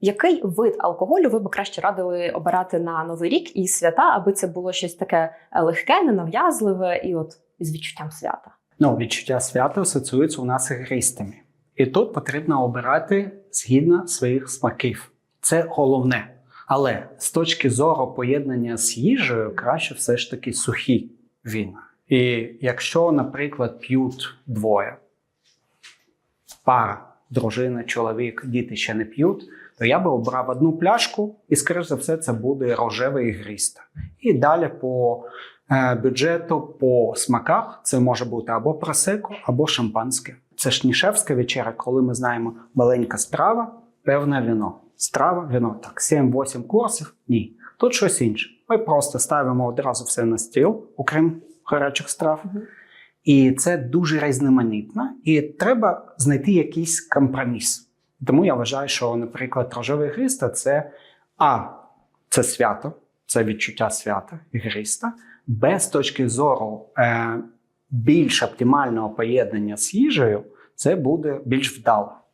Який вид алкоголю ви б краще радили обирати на новий рік і свята, аби це було щось таке е, легке, ненав'язливе і от з відчуттям свята? Ну, відчуття свята асоціюється у нас ігристими. І тут потрібно обирати згідно своїх смаків. Це головне. Але з точки зору поєднання з їжею, краще все ж таки сухі віна. І якщо, наприклад, п'ють двоє, пара, дружина, чоловік, діти ще не п'ють, то я би обрав одну пляшку, і, скоріш за все, це буде рожеве ігристе. І далі по е, бюджету, по смаках це може бути або просеко, або шампанське. Це ж нішевська вечеря, коли ми знаємо маленька страва, певне віно. Страва, віно. Так, 7-8 курсів. Ні. Тут щось інше. Ми просто ставимо одразу все на стіл, окрім гарячих страв. І це дуже різноманітно, і треба знайти якийсь компроміс. Тому я вважаю, що, наприклад, рожеве ігриста це А, це свято, це відчуття свята ігриста. Б, з точки зору е, більш оптимального поєднання з їжею, це буде більш вдало.